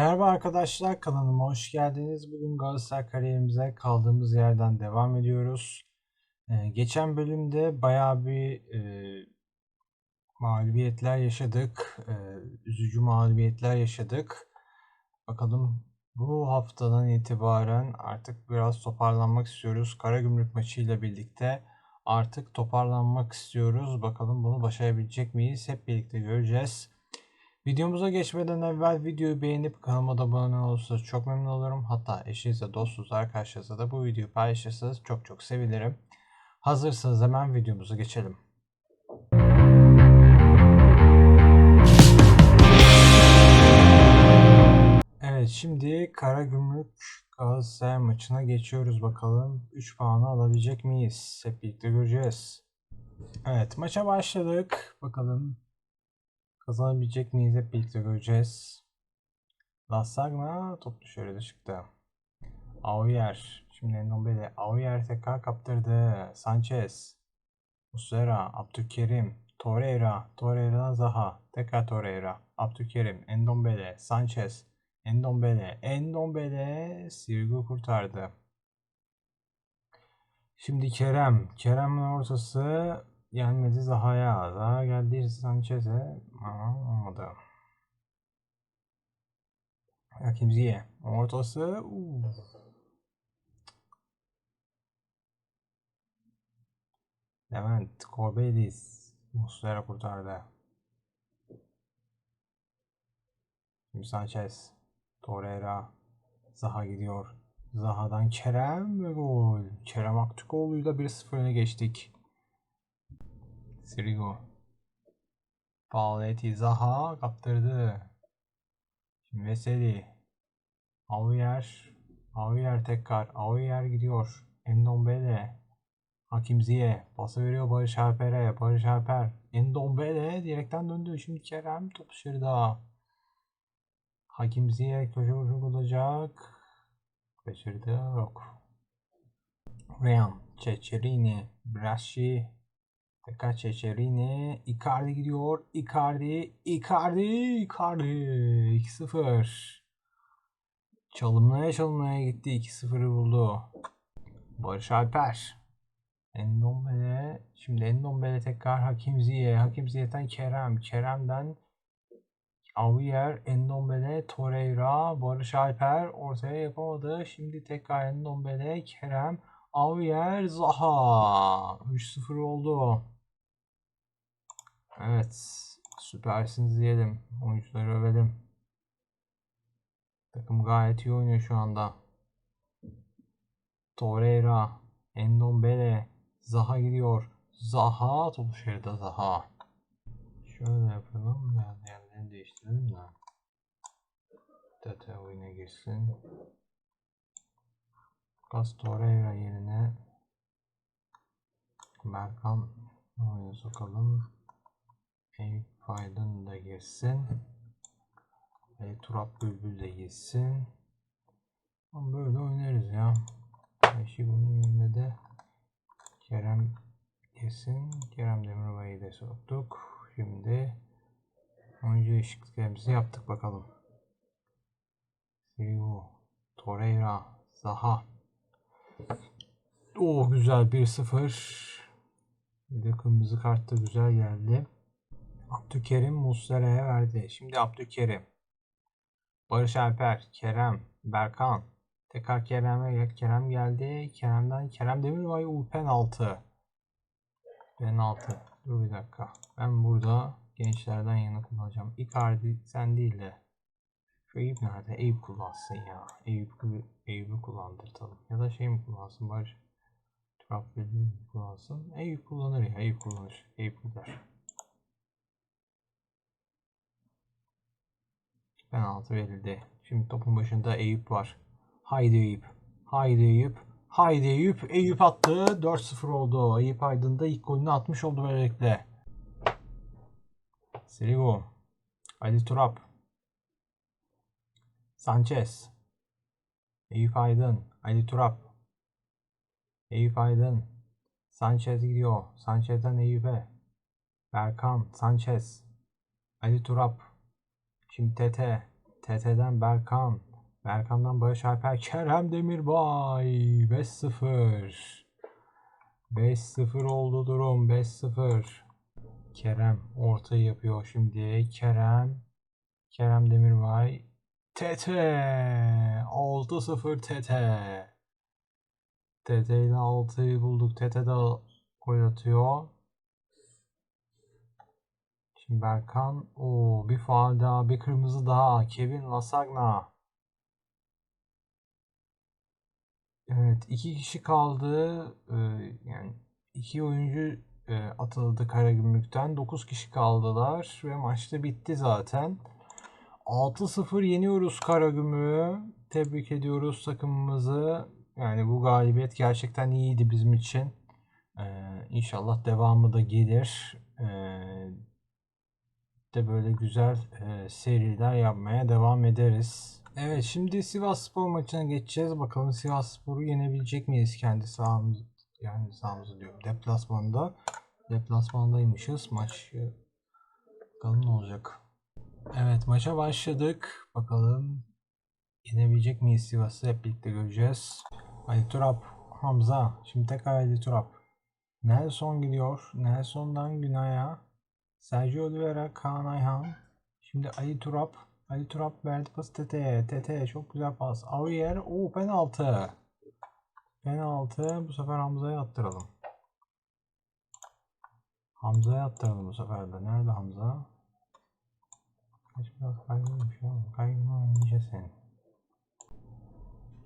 Merhaba arkadaşlar kanalıma hoş geldiniz. Bugün Galatasaray kariyerimize kaldığımız yerden devam ediyoruz. Ee, geçen bölümde bayağı bir e, mağlubiyetler yaşadık. E, üzücü mağlubiyetler yaşadık. Bakalım bu haftadan itibaren artık biraz toparlanmak istiyoruz. Karagümrük maçıyla birlikte artık toparlanmak istiyoruz. Bakalım bunu başarabilecek miyiz? Hep birlikte göreceğiz. Videomuza geçmeden evvel videoyu beğenip kanalıma da abone olursanız çok memnun olurum. Hatta eşinizle, dostunuzla, arkadaşlarınızla da bu videoyu paylaşırsanız çok çok sevinirim. Hazırsanız hemen videomuza geçelim. Evet şimdi Karagümrük Galatasaray maçına geçiyoruz bakalım. 3 puanı alabilecek miyiz? Hep birlikte göreceğiz. Evet maça başladık. Bakalım Kazanabilecek miyiz hep birlikte göreceğiz. Lasagna top dışarıda çıktı. Auyer. Şimdi Ndombele. Auyer tekrar kaptırdı. Sanchez. Muslera. Abdülkerim. Torreira. Torreira'dan Zaha. Tekrar Torreira. Abdülkerim. Endombele. Sanchez. Endombele. Endombele. Sirgu kurtardı. Şimdi Kerem. Kerem'in ortası gelmedi Zaha'ya. Zaha geldi Sanchez'e. Aa, olmadı. Hakim Ziyeh. Ortası. Uf. Levent. Corbelis. Muslera kurtardı. Şimdi Sanchez. Torreira. Zaha gidiyor. Zaha'dan Kerem ve gol. Kerem Aktürkoğlu'yla 1-0 öne geçtik. Sirigu. Pauleti Zaha kaptırdı. Şimdi Veseli. Aouyer. Aouyer tekrar. Aouyer gidiyor. Endombele. Hakim Ziyeh. Pası veriyor Barış Alper'e. Barış Alper. Endombele direkten döndü. Şimdi Kerem top dışarıda. Hakim Ziyeh köşe vuruşu olacak. Kaçırdı. Yok. Ryan. Çeçerini. Brashi. Tekrar Çeçerini. Icardi gidiyor. Icardi. Icardi. Icardi. 2-0. Çalımlaya çalımlaya gitti. 2-0'ı buldu. Barış Alper. Endombele. Şimdi Endombele tekrar Hakim Ziyeh. Hakim Ziyeh'ten Kerem. Kerem'den Avier, Endombele, Torreira, Barış Alper ortaya yapamadı. Şimdi tekrar Endombele, Kerem, Avier, Zaha. 3-0 oldu. Evet. Süpersiniz diyelim. Oyuncuları övelim. Takım gayet iyi oynuyor şu anda. Torreira, Endombele, Zaha gidiyor. Zaha, top dışarıda Zaha. Şöyle yapalım. Ben yerlerini değiştirelim de. Tete oyuna girsin. Lucas Torreira yerine Berkan oyuna sokalım. Eyüp Aydın da girsin. Ve Turap Bülbül de girsin. Böyle oynarız ya. Eşi bunun yerine de Kerem girsin. Kerem Demirbay'ı da soktuk. Şimdi oyuncu değişikliklerimizi yaptık bakalım. Sirigu, Torreira, Zaha. Oh güzel 1-0. Bir de kırmızı kart da güzel geldi. Abdülkerim Muslera'ya verdi. Şimdi Abdülkerim. Barış Alper, Kerem, Berkan. Tekrar Kerem'e Kerem geldi. Kerem'den Kerem Demirbay U penaltı. Penaltı. Dur bir dakika. Ben burada gençlerden yana kullanacağım. Icardi sen değil de. Şu Eyüp nerede? Eyüp kullansın ya. Eyüp, Eyüp'ü kullandırtalım. Ya da şey mi kullansın? Barış Trabzon'u kullansın? Eyüp kullanır ya. Eyüp kullanır. Eyüp gider. Penaltı verildi. Şimdi topun başında Eyüp var. Haydi Eyüp. Haydi Eyüp. Haydi Eyüp. Eyüp attı. 4-0 oldu. Eyüp Aydın da ilk golünü atmış oldu böylelikle. Sirigu. Ali Turap. Sanchez. Eyüp Aydın. Ali Turap. Eyüp Aydın. Sanchez gidiyor. Sanchez'den Eyüp'e. Berkan. Sanchez. Ali Turap. Şimdi Tete. TT'den Berkan. Berkan'dan Barış Alper. Kerem Demirbay. 5-0. 5-0 oldu durum. 5-0. Kerem ortayı yapıyor şimdi. Kerem. Kerem Demirbay. TT. 6-0 TT. TT ile 6'yı bulduk. TT de gol atıyor. Berkan. o bir faal daha. Bir kırmızı daha. Kevin Lasagna. Evet. iki kişi kaldı. Ee, yani iki oyuncu e, atıldı Karagümrük'ten. 9 kişi kaldılar. Ve maçta bitti zaten. 6-0 yeniyoruz Karagümrük'ü. Tebrik ediyoruz takımımızı. Yani bu galibiyet gerçekten iyiydi bizim için. Ee, inşallah devamı da gelir. Ee, de böyle güzel e, seriler yapmaya devam ederiz. Evet şimdi Sivas Spor maçına geçeceğiz. Bakalım Sivas Spor'u yenebilecek miyiz kendi sahamız yani sahamızı diyorum. Deplasmanda. Deplasmandaymışız. Maç bakalım ne olacak. Evet maça başladık. Bakalım yenebilecek miyiz Sivas'ı hep birlikte göreceğiz. Ali Turap, Hamza. Şimdi tekrar Ali Turap. Nelson gidiyor. Nelson'dan Günay'a. Sergio Oliveira, Kaan Ayhan. Şimdi Ali Turap. Ali Turap verdi pas Tete'ye. Tete çok güzel pas. Aurier. o penaltı. Penaltı. Bu sefer Hamza'ya attıralım. Hamza'ya attıralım bu sefer de. Nerede Hamza? Kaç biraz kaygılıymış ya. Kaygılma oynayacağız seni.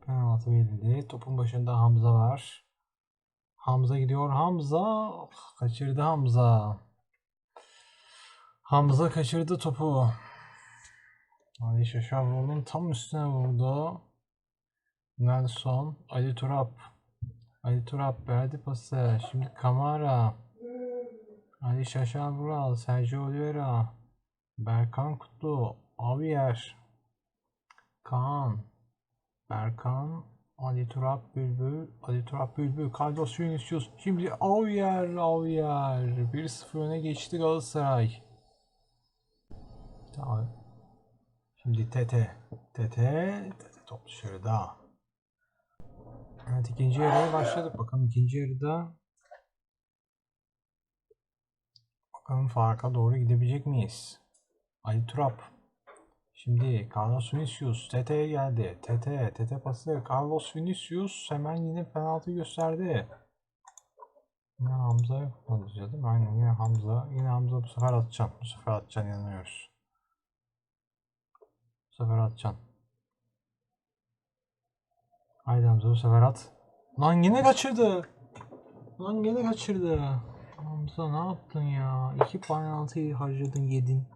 Penaltı verildi. Topun başında Hamza var. Hamza gidiyor. Hamza. Kaçırdı Hamza. Hamza kaçırdı topu. Ali Şaşavroğlu'nun tam üstüne vurdu. Nelson, Ali Turap. Ali Turap verdi pası. Şimdi Kamara. Ali Şaşan Vural, Sergio Oliveira. Berkan Kutlu, Avier. Kaan. Berkan, Ali Turap Bülbül, Ali Turap Bülbül, Carlos Vinicius. Şimdi Avier, Avier. 1-0 öne geçti Galatasaray. Tamam. Şimdi Tete. Tete. Tete top dışarıda. Evet ikinci yarıya başladık. Bakalım ikinci yarıda bakalım farka doğru gidebilecek miyiz? Ali Turap. Şimdi Carlos Vinicius Tete'ye geldi. Tete, Tete pası. Carlos Vinicius hemen yine penaltı gösterdi. Yine Hamza yapmadı değil mi? Aynen yine Hamza. Yine Hamza bu sefer atacaksın. Bu sefer atacaksın yanılıyoruz. Bu sefer atacaksın. Haydi Hamza bu sefer at. Lan yine kaçırdı. Lan yine kaçırdı. Hamza ne yaptın ya? İki penaltıyı harcadın yedin.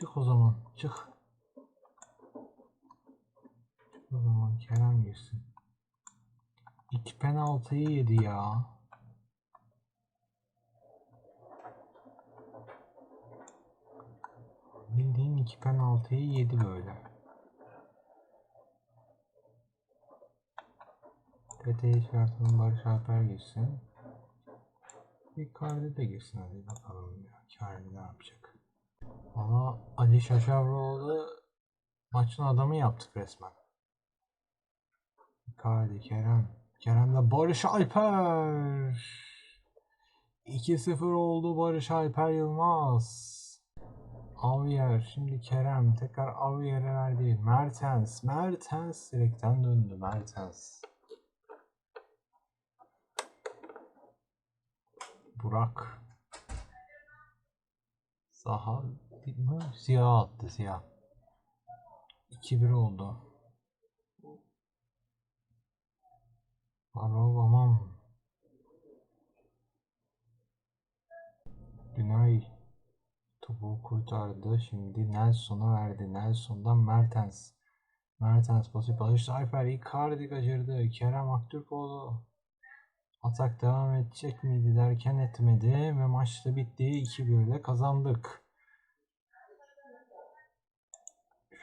Çık o zaman. Çık. O zaman Kerem girsin. İki penaltıyı yedi ya. Bildiğin iki penaltıyı yedi böyle. TT'yi çıkartalım Barış Alper girsin. Icardi de girsin hadi bakalım ya. Icardi ne yapacak? Valla Ali Şaşavroğlu maçın adamı yaptık resmen. Icardi, Kerem. Kerem'le Barış Alper. 2-0 oldu Barış Alper Yılmaz. Avier, şimdi Kerem, tekrar Avier'e verdi. Mertens, Mertens direkten döndü Mertens. Burak. Saha mi? Siyah attı siyah. 2-1 oldu. Barov aman. Topu kurtardı. Şimdi Nelson'a verdi. Nelson'dan Mertens. Mertens pası Barış Alper Icardi kaçırdı. Kerem Aktürkoğlu. Atak devam edecek miydi derken etmedi ve maçta bitti. 2-1 ile kazandık.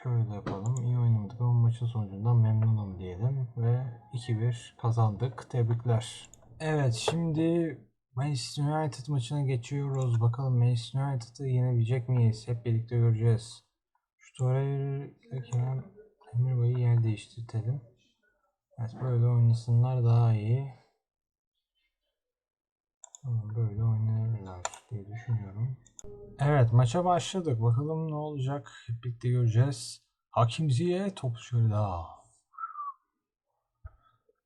Şöyle yapalım. İyi oynamadık ama maçın sonucundan memnunum diyelim ve 2-1 kazandık. Tebrikler. Evet şimdi Manchester United maçına geçiyoruz. Bakalım Manchester United'ı yenebilecek miyiz? Hep birlikte göreceğiz. Şu Torreira ile Kerem Demirbay'ı yer değiştirtelim. Evet böyle oynasınlar daha iyi. Böyle oynarlar diye düşünüyorum. Evet maça başladık. Bakalım ne olacak. Hep birlikte göreceğiz. Hakim Ziye topu şöyle daha.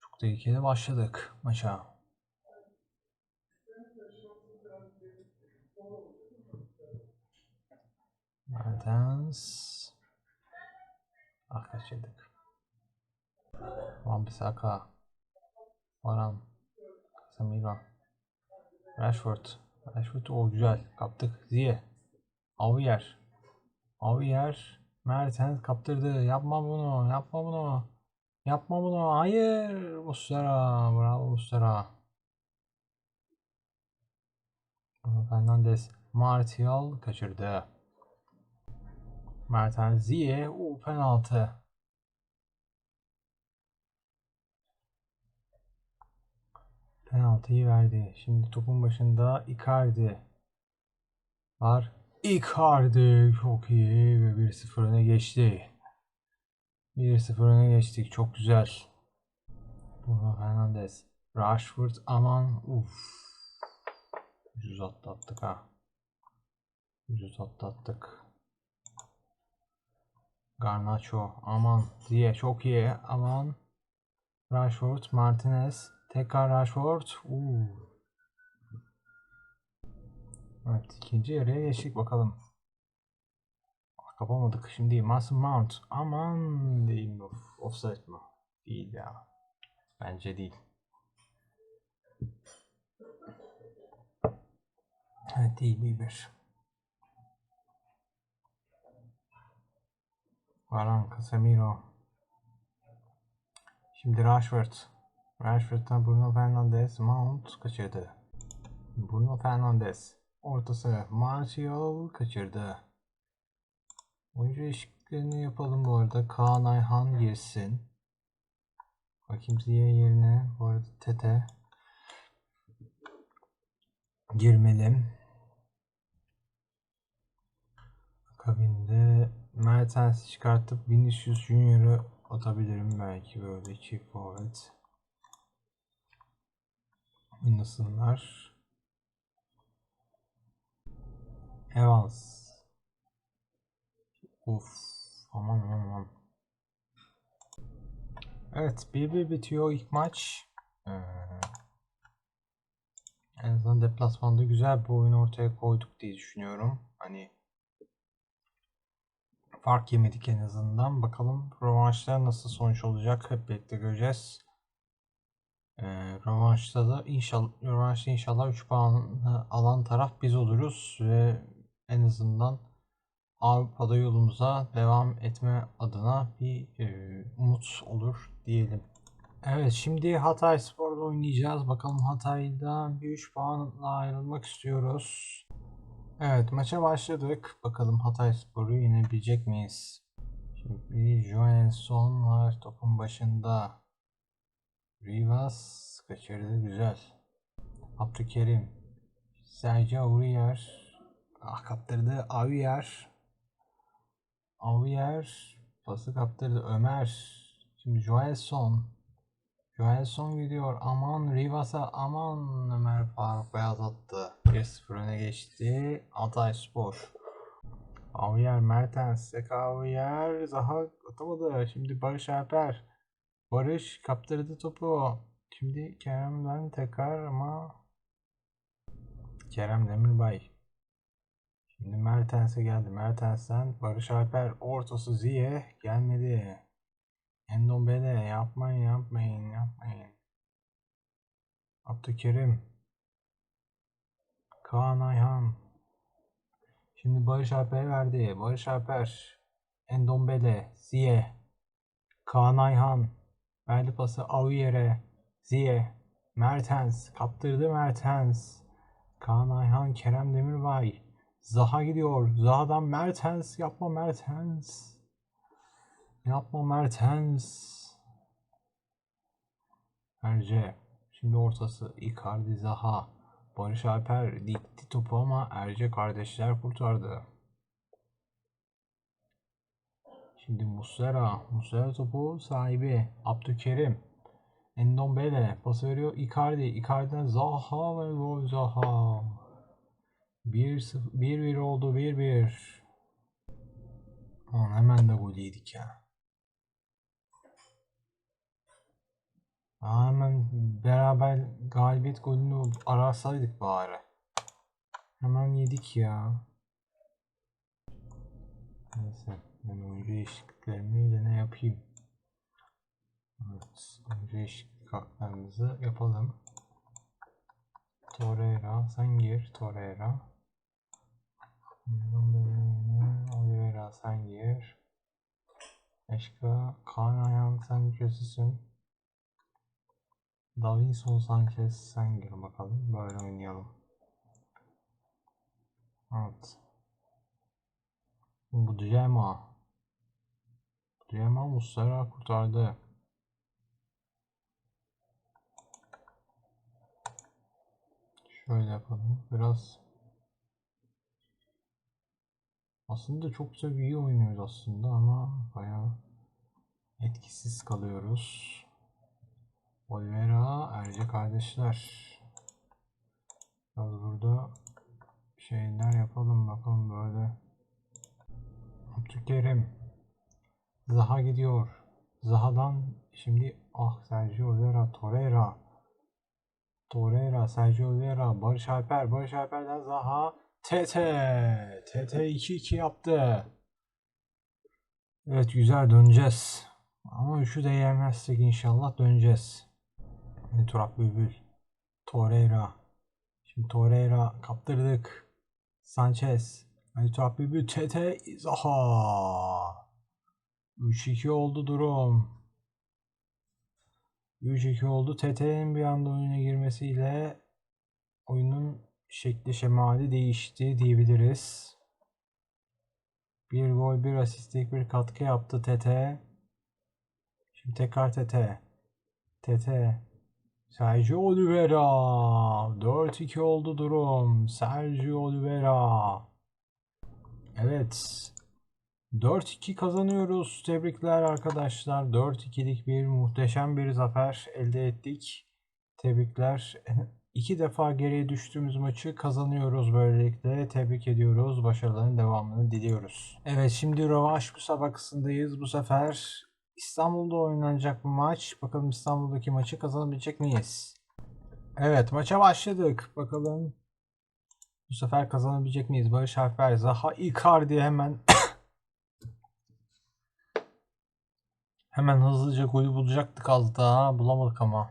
Çok tehlikeli başladık maça. Mertens. Ah kaçırdık. Wan-Bissaka. Varan. Casemiro. Rashford. Rashford o güzel. Kaptık. Ziye. Avuyer. Avuyer. Mertens kaptırdı. Yapma bunu. Yapma bunu. Yapma bunu. Hayır. Muslera. Bravo Muslera. Bruno Fernandes. Martial kaçırdı. Mertens Ziye. O penaltı. Penaltıyı verdi. Şimdi topun başında Icardi var. Icardi çok iyi ve 1-0 öne geçti. 1-0 öne geçtik. Çok güzel. Bruno Fernandes. Rashford aman uf. Ucuz atlattık ha. Ucuz atlattık. Garnacho aman diye çok iyi aman. Rashford Martinez tekrar Rashford. Uu. Evet ikinci yarıya geçtik bakalım. Kapamadık şimdi Mason Mount. Aman değil mi? Offside mı? Değil ya. Bence değil. Evet değil bir Varan Casemiro. Şimdi Rashford. Rashford'dan Bruno Fernandes. Mount kaçırdı. Bruno Fernandes. Ortası Martial kaçırdı. Oyuncu değişikliklerini yapalım bu arada. Kaan Ayhan girsin. Hakim Ziye yerine bu arada Tete girmeli. Akabinde Mertens'i çıkartıp Vinicius Junior'ı atabilirim belki böyle çift forvet. Oynasınlar. Evans. Of. Aman aman aman. Evet 1-1 bitiyor ilk maç. Ee, en azından deplasmanda güzel bir oyun ortaya koyduk diye düşünüyorum. Hani fark yemedik en azından. Bakalım rövanşta nasıl sonuç olacak hep birlikte göreceğiz. Ee, rövanşta da inşallah rövanşta inşallah 3 puan alan taraf biz oluruz ve en azından Avrupa'da yolumuza devam etme adına bir e, umut olur diyelim. Evet şimdi Hatay Spor'da oynayacağız. Bakalım Hatay'da bir 3 puanla ayrılmak istiyoruz. Evet maça başladık. Bakalım Hatay Spor'u yenebilecek miyiz? Şimdi Johansson var topun başında. Rivas kaçırdı güzel. Abdülkerim. Sergio Aurier. Ah kaptırdı. Aurier. Aurier. Pası kaptırdı. Ömer. Şimdi Joelson. Joelson gidiyor. Aman Rivas'a aman Ömer Faruk beyaz attı. 1-0 öne geçti. Altay Spor. Aurier Mertens. Aurier. Zaha atamadı. Şimdi Barış Alper. Barış kaptırdı topu. Şimdi Kerem'den tekrar ama Kerem Demirbay. Şimdi Mertens'e geldi. Mertens'ten Barış Alper ortası Ziye gelmedi. Endombele yapmayın yapmayın yapmayın. Abdülkerim. Kaan Ayhan. Şimdi Barış Alper verdi. Barış Alper. Endombele. Ziye. Kaan Ayhan. Verdi pası Auyer'e. Ziye. Mertens. Kaptırdı Mertens. Kaan Ayhan. Kerem Demirbay. Zaha gidiyor. Zaha'dan Mertens. Yapma Mertens. Yapma Mertens. Erce. Şimdi ortası Icardi Zaha. Barış Alper dikti topu ama Erce kardeşler kurtardı. Şimdi Muslera. Muslera topu sahibi. Abdülkerim. Endombele. Pas veriyor Icardi. Icardi'den Zaha ve gol Zaha. 1-1 oldu 1-1. Aman hemen de gol yedik ya. Hemen beraber galibiyet golünü arasaydık bari. Hemen yedik ya. Neyse ben oyuncu değişikliklerimi yine yapayım. Evet, oyuncu değişiklik haklarımızı yapalım. Torreira, sen gir Torreira. Oliveira sen gir. Başka Kaan Ayhan sen kötüsün. Davinson Sanchez sen gir bakalım. Böyle oynayalım. Evet. Bu Diyema. Diyema Muslera kurtardı. Şöyle yapalım. Biraz aslında çok bir iyi oynuyoruz aslında ama bayağı etkisiz kalıyoruz. Oliveira, Erce kardeşler. Biraz burada şeyler yapalım bakalım böyle. Abdülkerim. Zaha gidiyor. Zaha'dan şimdi ah Sergio Oliveira, Torreira. Torreira, Sergio Oliveira, Barış Alper, Barış Alper'den Zaha. TT. TT 2-2 yaptı. Evet güzel döneceğiz. Ama üçü de yemezsek inşallah döneceğiz. Şimdi Turak Bülbül. Torreira. Şimdi Torreira kaptırdık. Sanchez. Ali Turak Bülbül. TT Zaha. 3-2 oldu durum. 3-2 oldu. TT'nin bir anda oyuna girmesiyle oyunun şekli şemali değişti diyebiliriz. Bir gol, bir asistlik bir katkı yaptı TT. Şimdi tekrar TT. TT. Sergio Oliveira. 4-2 oldu durum. Sergio Oliveira. Evet. 4-2 kazanıyoruz. Tebrikler arkadaşlar. 4-2'lik bir muhteşem bir zafer elde ettik. Tebrikler. İki defa geriye düştüğümüz maçı kazanıyoruz böylelikle. Tebrik ediyoruz. Başarıların devamını diliyoruz. Evet şimdi rövanş müsabakasındayız. Bu sefer İstanbul'da oynanacak maç. Bakalım İstanbul'daki maçı kazanabilecek miyiz? Evet maça başladık. Bakalım bu sefer kazanabilecek miyiz? Barış Alper, Zaha Icardi hemen hemen hızlıca golü bulacaktık az daha. Bulamadık ama.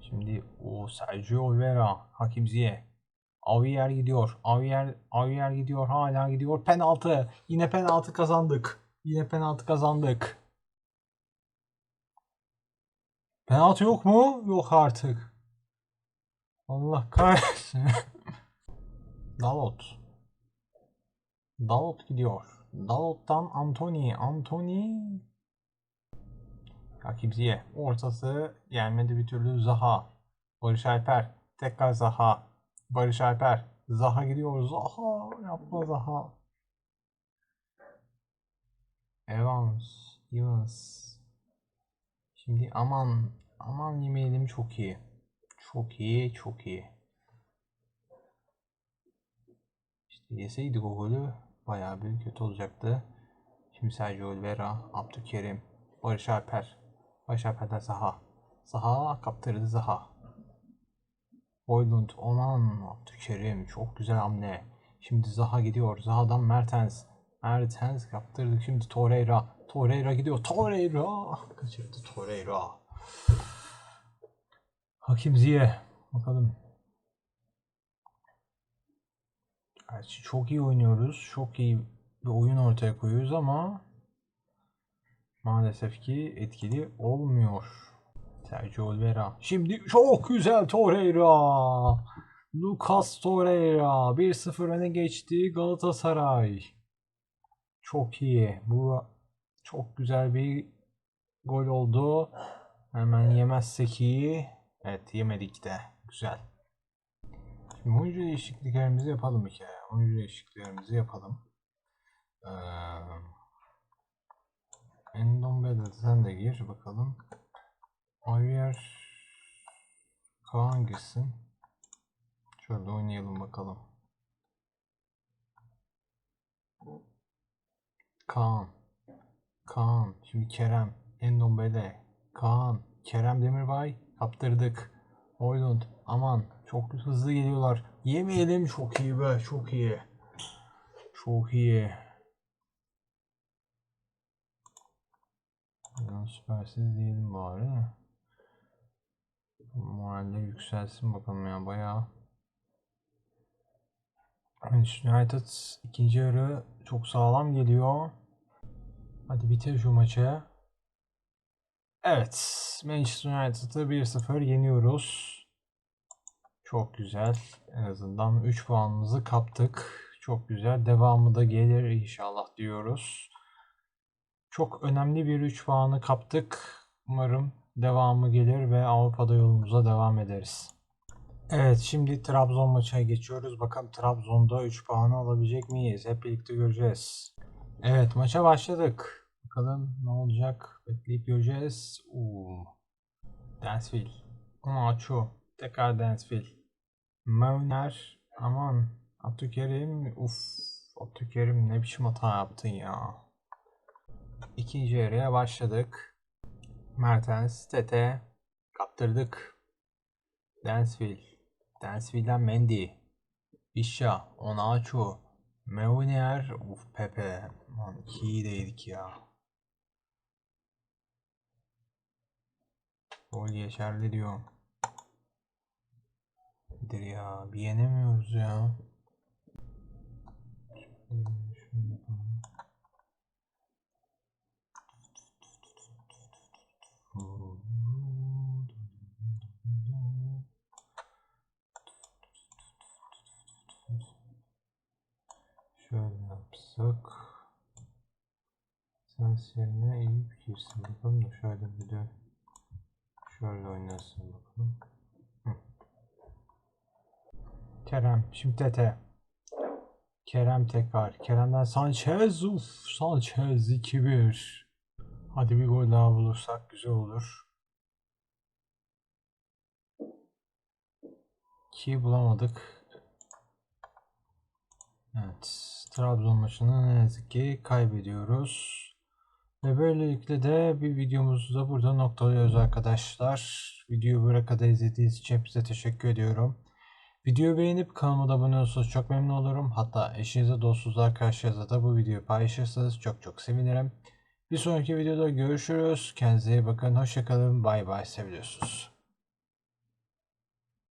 Şimdi o Sergio Oliveira, Hakim Ziyeh. Avier gidiyor. Avier, Avier gidiyor. Hala gidiyor. Penaltı. Yine penaltı kazandık. Yine penaltı kazandık. Penaltı yok mu? Yok artık. Allah kahretsin. Dalot. Dalot gidiyor. Dalot'tan Anthony. Anthony. Rakipsiye. Ortası gelmedi bir türlü Zaha. Barış Alper. Tekrar Zaha. Barış Alper. Zaha gidiyor. Zaha. Yapma Zaha. Evans. Evans. Şimdi aman aman yemeyelim çok iyi. Çok iyi, çok iyi. İşte yeseydik o golü bayağı bir kötü olacaktı. Şimdi Sergio Oliveira, Abdülkerim, Barış Alper. Barış Alper'den Zaha. Zaha kaptırdı Zaha. Hoylund, Oman, Abdülkerim. Çok güzel hamle. Şimdi Zaha gidiyor. Zaha'dan Mertens. Mertens kaptırdık. Şimdi Torreira. Torreira gidiyor. Torreira. Kaçırdı Torreira. Hakim Ziye. Bakalım. Gerçi çok iyi oynuyoruz. Çok iyi bir oyun ortaya koyuyoruz ama maalesef ki etkili olmuyor. Sergio Oliveira. Şimdi çok güzel Torreira. Lucas Torreira 1-0 öne geçti Galatasaray. Çok iyi. Bu çok güzel bir gol oldu. Hemen yemezsek iyi. Evet yemedik de. Güzel. Şimdi oyuncu değişikliklerimizi yapalım bir kere. Oyuncu değişikliklerimizi yapalım. Ee, Endombele sen de gir bakalım. Javier Kaan girsin. Şöyle oynayalım bakalım. Kaan. Kaan. Şimdi Kerem. Endombele. Kaan. Kerem Demirbay. Kaptırdık. Hoylund. Aman. Çok hızlı geliyorlar. Yemeyelim. Çok iyi be. Çok iyi. Çok iyi. Ya süpersiz diyelim bari. Moraller yükselsin bakalım ya bayağı. United ikinci yarı çok sağlam geliyor. Hadi bitir şu maçı. Evet. Manchester United'ı 1-0 yeniyoruz. Çok güzel. En azından 3 puanımızı kaptık. Çok güzel. Devamı da gelir inşallah diyoruz. Çok önemli bir 3 puanı kaptık. Umarım devamı gelir ve Avrupa'da yolumuza devam ederiz. Evet şimdi Trabzon maçına geçiyoruz. Bakalım Trabzon'da 3 puanı alabilecek miyiz? Hep birlikte göreceğiz. Evet maça başladık. Bakalım ne olacak? Bekleyip göreceğiz. Uuu. Dansville. Maço. Tekrar Dansville. Mauner. Aman. Abdülkerim. Uf. Abdülkerim ne biçim hata yaptın ya. İkinci yarıya başladık. Mertens, Tete. Kaptırdık. Dansville. Dansville'den Mendy. Bisha. Onaço. Meunier. Uf Pepe. İki iyi değildik ya. Gol geçerli diyor. Nedir ya? Bir yenemiyoruz ya. Şöyle, yapsak. Sen yerine iyi bir girsin bakalım da şöyle bir de şöyle oynasın bakalım. Hı. Kerem, şimdi Tete. Kerem tekrar. Kerem'den Sanchez. Uf, Sanchez 2-1. Hadi bir gol daha bulursak güzel olur. Ki bulamadık. Evet. Trabzon maçını ne yazık ki kaybediyoruz. Ve böylelikle de bir videomuzu da burada noktalıyoruz arkadaşlar. Videoyu buraya kadar izlediğiniz için hepinize teşekkür ediyorum. Videoyu beğenip kanalıma da abone olursanız çok memnun olurum. Hatta eşinize, dostunuza, arkadaşlarınıza da bu videoyu paylaşırsanız çok çok sevinirim. Bir sonraki videoda görüşürüz. Kendinize iyi bakın. Hoşçakalın. Bay bay. Seviyorsunuz.